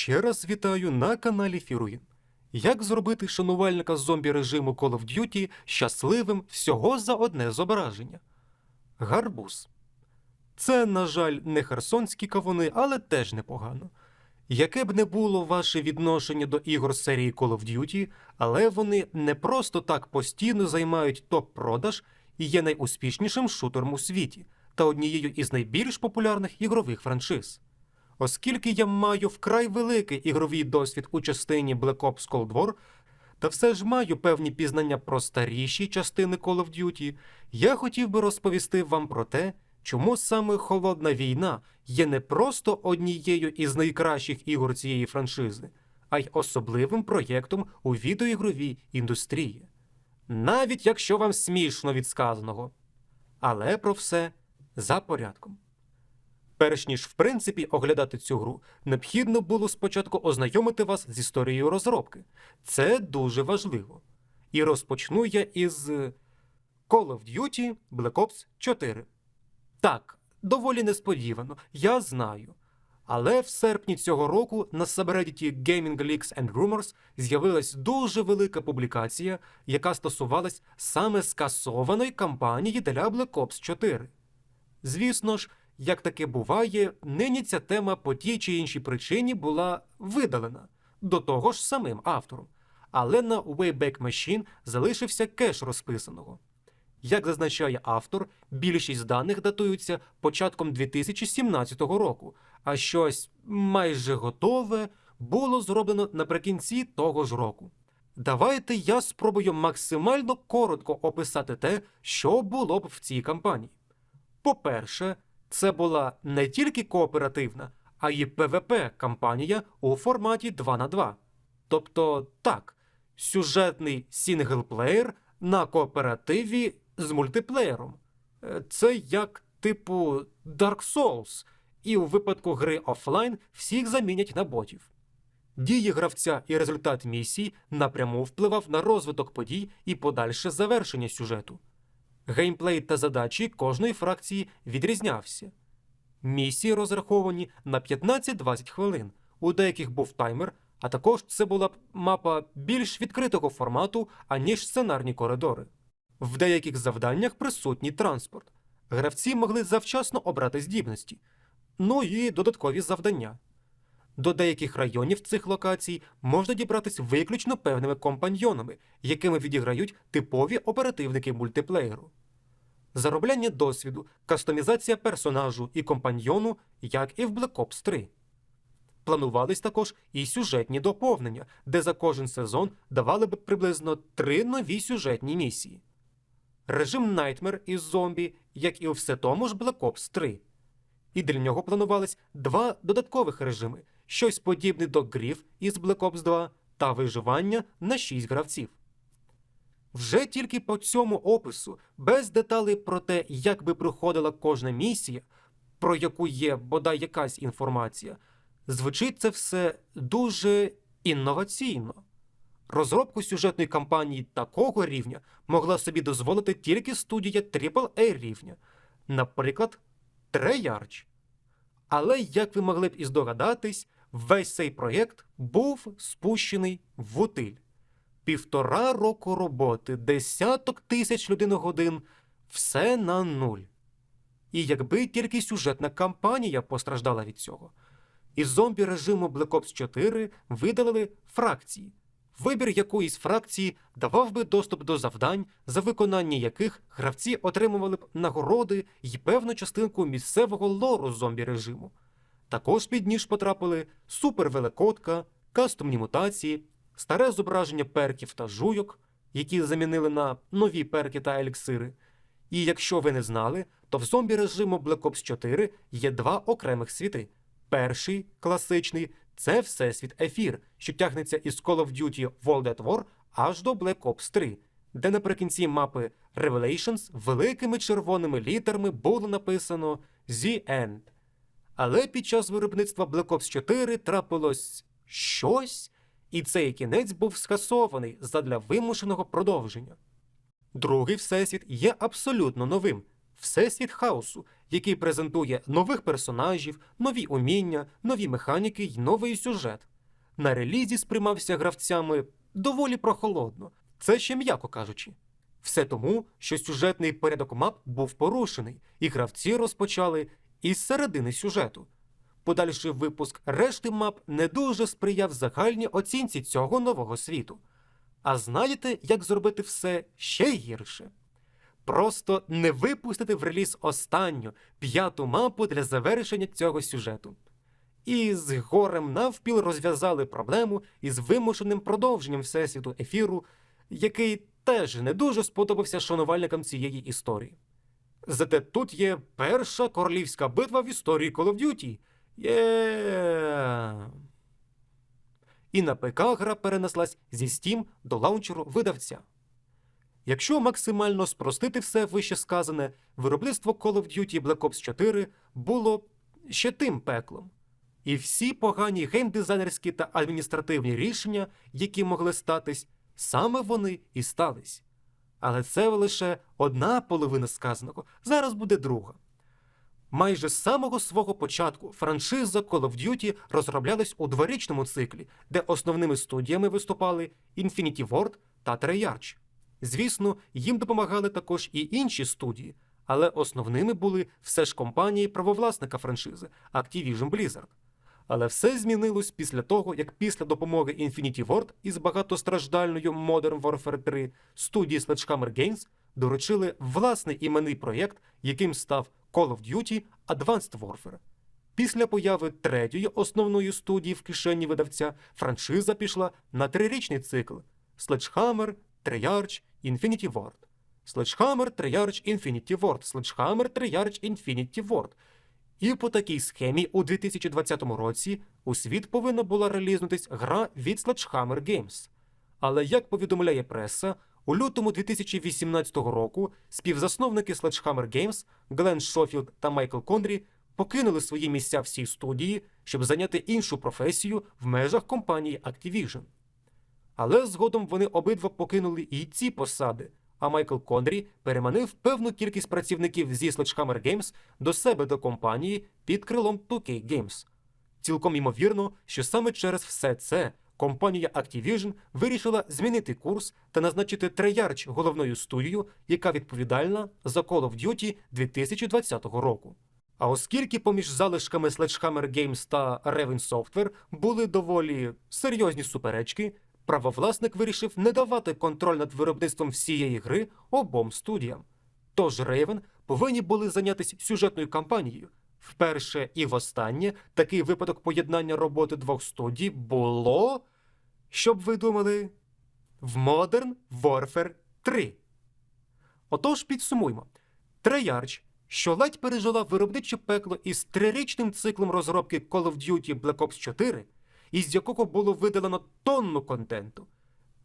Ще раз вітаю на каналі Фіруїн. Як зробити шанувальника зомбі режиму Call of Duty щасливим всього за одне зображення? Гарбуз. Це, на жаль, не херсонські кавуни, але теж непогано. Яке б не було ваше відношення до ігор серії Call of Duty, але вони не просто так постійно займають топ-продаж і є найуспішнішим шутером у світі та однією із найбільш популярних ігрових франшиз. Оскільки я маю вкрай великий ігровий досвід у частині Black Ops Cold War, та все ж маю певні пізнання про старіші частини Call of Duty, я хотів би розповісти вам про те, чому саме Холодна війна є не просто однією із найкращих ігор цієї франшизи, а й особливим проєктом у відеоігровій індустрії. Навіть якщо вам смішно від сказаного. Але про все за порядком. Перш ніж в принципі оглядати цю гру, необхідно було спочатку ознайомити вас з історією розробки. Це дуже важливо. І розпочну я із е, Call of Duty Black Ops 4. Так, доволі несподівано, я знаю. Але в серпні цього року на сабреддіті Gaming Leaks and Rumors з'явилась дуже велика публікація, яка стосувалась саме скасованої кампанії для Black Ops 4. Звісно ж, як таке буває, нині ця тема по тій чи іншій причині була видалена до того ж самим автором, але на Wayback Machine залишився кеш розписаного. Як зазначає автор, більшість даних датуються початком 2017 року, а щось майже готове було зроблено наприкінці того ж року. Давайте я спробую максимально коротко описати те, що було б в цій кампанії. По-перше, це була не тільки кооперативна, а й PvP кампанія у форматі 2 на 2. Тобто, так, сюжетний сінглплеєр на кооперативі з мультиплеєром. Е, Це як типу Dark Souls, і у випадку гри офлайн всіх замінять на ботів. Дії гравця і результат місії напряму впливав на розвиток подій і подальше завершення сюжету. Геймплей та задачі кожної фракції відрізнявся. Місії розраховані на 15-20 хвилин. У деяких був таймер, а також це була б мапа більш відкритого формату, аніж сценарні коридори. В деяких завданнях присутній транспорт. Гравці могли завчасно обрати здібності, ну і додаткові завдання. До деяких районів цих локацій можна дібратись виключно певними компаньйонами, якими відіграють типові оперативники мультиплеєру. Заробляння досвіду, кастомізація персонажу і компаньйону, як і в Black Ops 3. Планувались також і сюжетні доповнення, де за кожен сезон давали б приблизно три нові сюжетні місії. Режим Nightmare із зомбі, як і у все тому ж Black Ops 3. І для нього планувались два додаткових режими: щось подібне до Гріф із Black Ops 2 та виживання на 6 гравців. Вже тільки по цьому опису, без деталей про те, як би проходила кожна місія, про яку є бодай якась інформація, звучить це все дуже інноваційно. Розробку сюжетної кампанії такого рівня могла собі дозволити тільки студія AAA рівня, наприклад, Treyarch. Але, як ви могли б і здогадатись, весь цей проєкт був спущений в утиль. Півтора року роботи, десяток тисяч людиногодин все на нуль. І якби тільки сюжетна кампанія постраждала від цього. Із зомбі режиму Black Ops 4 видалили фракції, вибір якоїсь фракції давав би доступ до завдань, за виконання яких гравці отримували б нагороди й певну частинку місцевого лору зомбі режиму. Також під ніж потрапили супервелекодка, кастомні мутації, старе зображення перків та жуйок, які замінили на нові перки та еліксири. І якщо ви не знали, то в зомбі режиму Black Ops 4 є два окремих світи. Перший класичний це Всесвіт Ефір, що тягнеться із Call of Duty World at War аж до Black Ops 3, де наприкінці мапи Revelations великими червоними літерами було написано The End. Але під час виробництва Black Ops 4 трапилось щось, і цей кінець був скасований задля вимушеного продовження. Другий всесвіт є абсолютно новим всесвіт хаосу, який презентує нових персонажів, нові уміння, нові механіки й новий сюжет. на релізі сприймався гравцями доволі прохолодно, це ще м'яко кажучи. Все тому, що сюжетний порядок мап був порушений, і гравці розпочали із середини сюжету. Подальший випуск решти мап не дуже сприяв загальній оцінці цього нового світу. А знаєте, як зробити все ще гірше? Просто не випустити в реліз останню п'яту мапу для завершення цього сюжету. І з горем навпіл розв'язали проблему із вимушеним продовженням всесвіту ефіру, який теж не дуже сподобався шанувальникам цієї історії. Зате тут є перша королівська битва в історії Call of Duty. Є. І на ПК гра перенеслась зі Steam до лаунчеру видавця. Якщо максимально спростити все вище сказане, виробництво Call of Duty Black Ops 4 було ще тим пеклом. І всі погані геймдизайнерські та адміністративні рішення, які могли статись, саме вони і стались. Але це лише одна половина сказаного, зараз буде друга. Майже з самого свого початку франшиза Call of Duty розроблялась у дворічному циклі, де основними студіями виступали Infinity Ward та Treyarch. Звісно, їм допомагали також і інші студії, але основними були все ж компанії правовласника франшизи Activision Blizzard. Але все змінилось після того, як після допомоги Infinity Ward із багатостраждальною Modern Warfare 3 студії Sledgehammer Games доручили власний іменний проєкт, яким став Call of Duty Advanced Warfare. Після появи третьої основної студії в кишені видавця франшиза пішла на трирічний цикл Sledgehammer, Treyarch, Infinity Ward. Sledgehammer, Treyarch, Infinity Ward, Sledgehammer, Treyarch, Infinity Ward. І по такій схемі у 2020 році у світ повинна була релізнутись гра від Sledgehammer Games. Але як повідомляє преса, у лютому 2018 року співзасновники Sledgehammer Games Глен Шофілд та Майкл Кондрі покинули свої місця в цій студії, щоб зайняти іншу професію в межах компанії Activision. Але згодом вони обидва покинули і ці посади, а Майкл Кондрі переманив певну кількість працівників зі Sledgehammer Games до себе до компанії під крилом 2K Games. Цілком ймовірно, що саме через все це компанія Activision вирішила змінити курс та назначити Treyarch головною студією, яка відповідальна за Call of Duty 2020 року. А оскільки поміж залишками Sledgehammer Games та Raven Software були доволі серйозні суперечки, правовласник вирішив не давати контроль над виробництвом всієї гри обом студіям. Тож Raven повинні були зайнятися сюжетною кампанією. Вперше і востаннє такий випадок поєднання роботи двох студій було, щоб ви думали, в Modern Warfare 3. Отож підсумуймо. Treyarch, що ледь пережила виробниче пекло із трирічним циклом розробки Call of Duty Black Ops 4, із якого було видалено тонну контенту.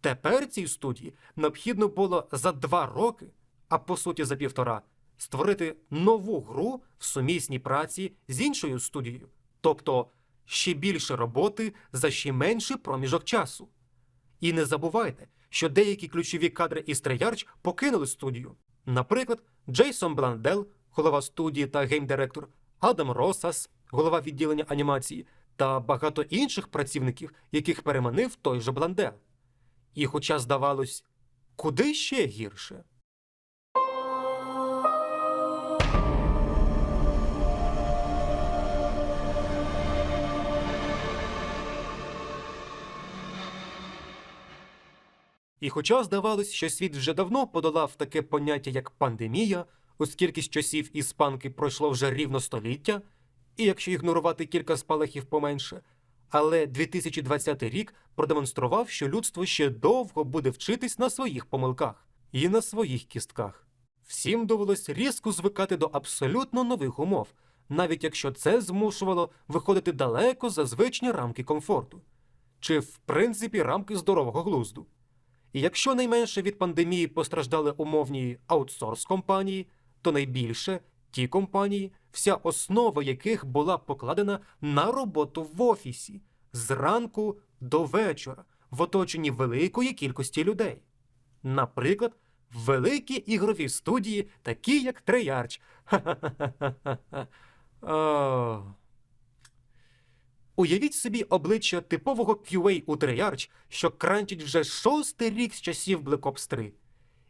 Тепер цій студії необхідно було за два роки, а по суті за півтора, створити нову гру в сумісній праці з іншою студією, тобто ще більше роботи за ще менший проміжок часу. І не забувайте, що деякі ключові кадри із Treyarch покинули студію. Наприклад, Джейсон Бландел, голова студії та геймдиректор, Адам Росас, голова відділення анімації, та багато інших працівників, яких переманив той же Бландел. І хоча здавалось, куди ще гірше. І хоча здавалось, що світ вже давно подолав таке поняття, як пандемія, оскільки з часів іспанки пройшло вже рівно століття, і якщо ігнорувати кілька спалахів поменше, але 2020 рік продемонстрував, що людство ще довго буде вчитись на своїх помилках і на своїх кістках. Всім довелось різко звикати до абсолютно нових умов, навіть якщо це змушувало виходити далеко за звичні рамки комфорту, чи в принципі рамки здорового глузду. І якщо найменше від пандемії постраждали умовні аутсорс компанії, то найбільше ті компанії, вся основа яких була покладена на роботу в офісі зранку до вечора в оточенні великої кількості людей. Наприклад, великі ігрові студії, такі як. Ха-ха-ха-ха-ха. Уявіть собі обличчя типового QA у Treyarch, що кранчить вже шостий рік з часів Black Ops 3.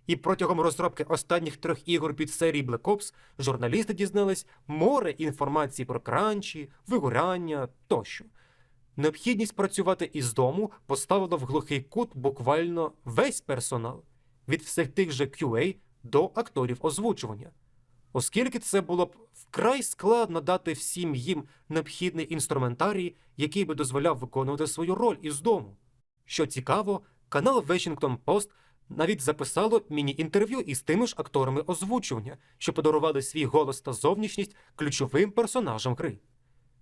І протягом розробки останніх трьох ігор під серії Black Ops журналісти дізнались море інформації про кранчі, вигоряння тощо. Необхідність працювати із дому поставила в глухий кут буквально весь персонал від всіх тих же QA до акторів озвучування. Оскільки це було б вкрай складно дати всім їм необхідний інструментарій, який би дозволяв виконувати свою роль із дому. Що цікаво, канал Washington Post навіть записало міні-інтерв'ю із тими ж акторами озвучування, що подарували свій голос та зовнішність ключовим персонажам гри.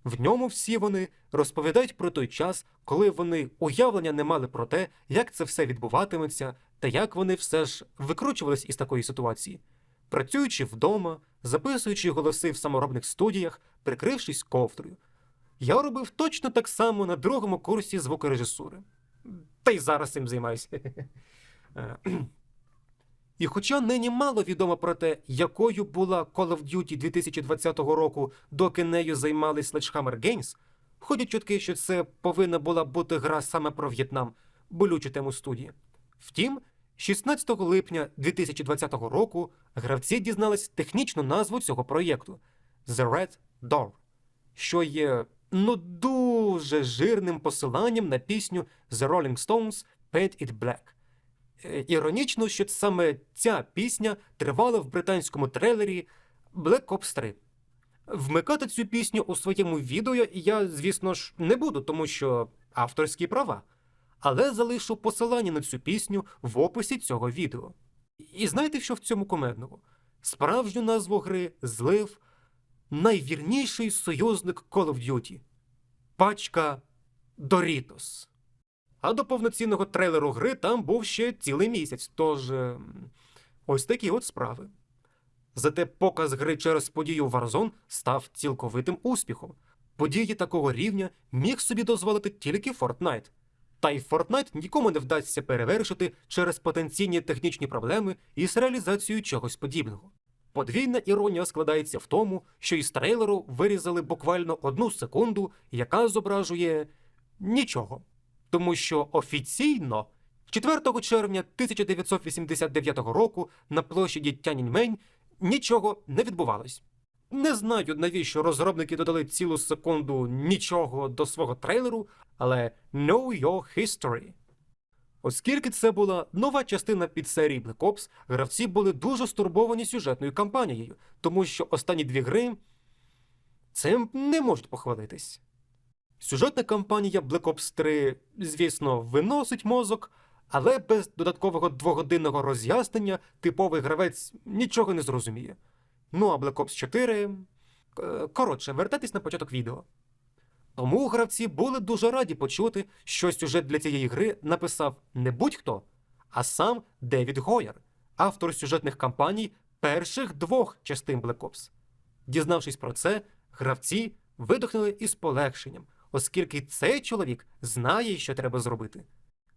В ньому всі вони розповідають про той час, коли вони уявлення не мали про те, як це все відбуватиметься, та як вони все ж викручувались із такої ситуації, працюючи вдома, записуючи голоси в саморобних студіях, прикрившись ковдрою. Я робив точно так само на другому курсі звукорежисури. Та й зараз цим займаюся. Е, І хоча нині мало відомо про те, якою була Call of Duty 2020 року, доки нею займались Sledgehammer Games, ходять чутки, що це повинна була бути гра саме про В'єтнам, болючу тему студії. Втім, 16 липня 2020 року гравці дізнались технічну назву цього проєкту The Red Door, що є ну дуже жирним посиланням на пісню The Rolling Stones Paint It Black. Іронічно, що саме ця пісня тривала в британському трейлері Black Ops 3. Вмикати цю пісню у своєму відео я, звісно ж, не буду, тому що авторські права. Але залишу посилання на цю пісню в описі цього відео. І знаєте, що в цьому комедного? Справжню назву гри злив найвірніший союзник Call of Duty пачка Doritos. А до повноцінного трейлеру гри там був ще цілий місяць, тож ем, ось такі от справи. Зате показ гри через подію Warzone став цілковитим успіхом. Події такого рівня міг собі дозволити тільки Fortnite. Та й Fortnite нікому не вдасться перевершити через потенційні технічні проблеми із реалізацією чогось подібного. Подвійна іронія складається в тому, що із трейлеру вирізали буквально одну секунду, яка зображує нічого. Тому що офіційно 4 червня 1989 року на площаді Тяньаньмень нічого не відбувалось. Не знаю, навіщо розробники додали цілу секунду нічого до свого трейлеру, але know your history. Оскільки це була нова частина підсерії Black Ops, гравці були дуже стурбовані сюжетною кампанією, тому що останні дві гри цим не можуть похвалитись. Сюжетна кампанія Black Ops 3, звісно, виносить мозок, але без додаткового двогодинного роз'яснення типовий гравець нічого не зрозуміє. Ну а Black Ops 4. е, Коротше, вертайтесь на початок відео. Тому гравці були дуже раді почути, що сюжет для цієї гри написав не будь-хто, а сам Девід Гойер, автор сюжетних кампаній перших двох частин Black Ops. Дізнавшись про це, гравці видихнули із полегшенням, оскільки цей чоловік знає, що треба зробити.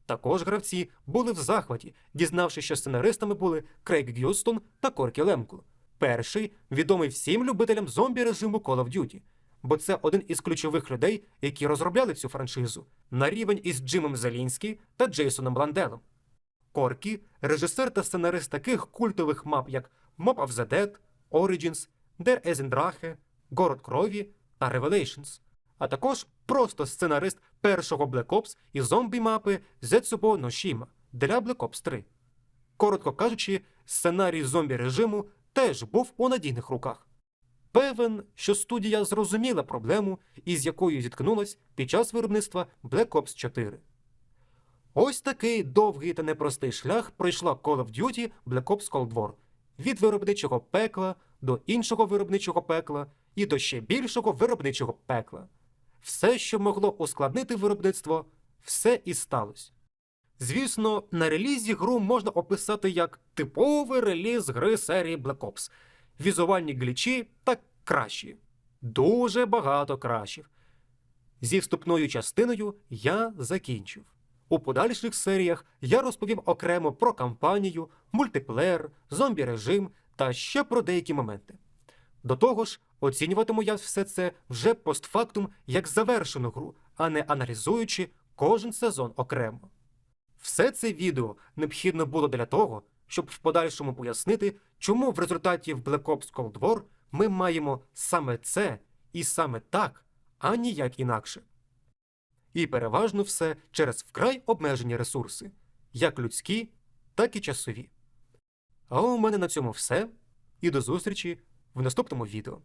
Також гравці були в захваті, дізнавшись, що сценаристами були Крейг Гюстон та Коркі Лемко. Перший відомий всім любителям зомбі режиму Call of Duty, бо це один із ключових людей, які розробляли цю франшизу, на рівень із Джимом Зелінський та Джейсоном Бланделом. Коркі режисер та сценарист таких культових мап, як Mob of the Dead, Origins, Der Esendrache, Город крові та Revelations, а також просто сценарист першого Black Ops і зомбі мапи Zetsubo no Shima для Black Ops 3. Коротко кажучи, сценарій зомбі режиму теж був у надійних руках. Певен, що студія зрозуміла проблему, із якою зіткнулась під час виробництва Black Ops 4. Ось такий довгий та непростий шлях пройшла Call of Duty Black Ops Cold War від виробничого пекла до іншого виробничого пекла і до ще більшого виробничого пекла. Все, що могло ускладнити виробництво, все і сталося. Звісно, на релізі гру можна описати як типовий реліз гри серії Black Ops. Візуальні глічі так кращі. Дуже багато кращих. Зі вступною частиною я закінчив. У подальших серіях я розповім окремо про кампанію, мультиплеєр, зомбі режим та ще про деякі моменти. До того ж, оцінюватиму я все це вже постфактум як завершену гру, а не аналізуючи кожен сезон окремо. Все це відео необхідно було для того, щоб в подальшому пояснити, чому в результаті в Black Ops Cold War ми маємо саме це і саме так, а ніяк інакше. І переважно все через вкрай обмежені ресурси, як людські, так і часові. А у мене на цьому все, і до зустрічі в наступному відео.